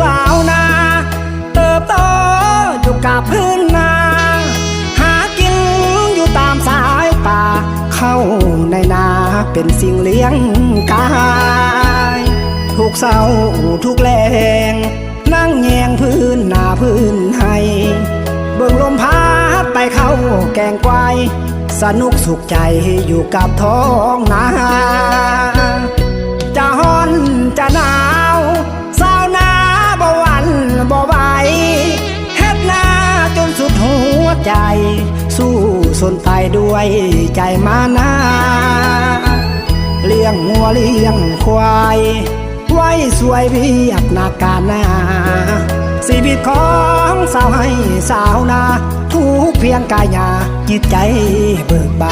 สาวนา เติบโตอยู่กับพื้นนา หากินอยู่ตามสายป่า เข้าในนาเป็นสิ่งเลี้ยงกาย ทุกเศร้าทุกแรงนั่งแยงพื้นนาพื้นให้เบิ่งลมพาดไปเข้าแกงไกวสนุกสุขใจอยู่กับท้องนา ใจ สู้สนตายด้วยใจมานาเลี้ยงงัวเลี้ยงควาย ไว้สวยเพียบนาการนาชีวิตของสาวให้สาวนา ทุกเพียงกายาจิตใจเบิกบาน